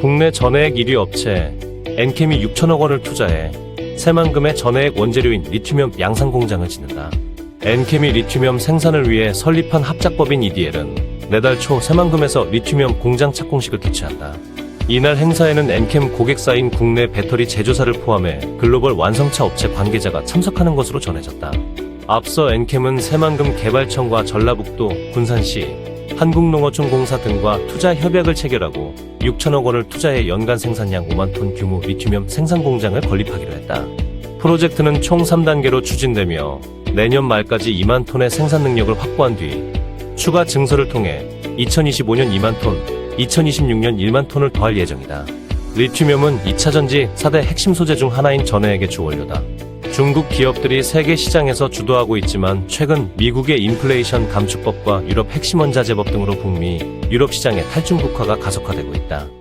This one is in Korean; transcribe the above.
국내 전해액 1위 업체 엔캠이 6천억 원을 투자해 새만금의 전해액 원재료인 리튬이온 양산 공장을 짓는다. 엔캠이 리튬이온 생산을 위해 설립한 합작법인 EDL은 내달 초 새만금에서 리튬이온 공장 착공식을 개최한다. 이날 행사에는 엔캠 고객사인 국내 배터리 제조사를 포함해 글로벌 완성차 업체 관계자가 참석하는 것으로 전해졌다. 앞서 엔캠은 새만금 개발청과 전라북도, 군산시, 한국농어촌공사 등과 투자 협약을 체결하고 6천억 원을 투자해 연간 생산량 5만 톤 규모 리튬이온 생산 공장을 건립하기로 했다. 프로젝트는 총 3단계로 추진되며 내년 말까지 2만 톤의 생산 능력을 확보한 뒤 추가 증설을 통해 2025년 2만 톤, 2026년 1만 톤을 더할 예정이다. 리튬이온은 2차 전지 4대 핵심 소재 중 하나인 전해액의 주원료다. 중국 기업들이 세계 시장에서 주도하고 있지만 최근 미국의 인플레이션 감축법과 유럽 핵심 원자재법 등으로 북미, 유럽 시장의 탈중국화가 가속화되고 있다.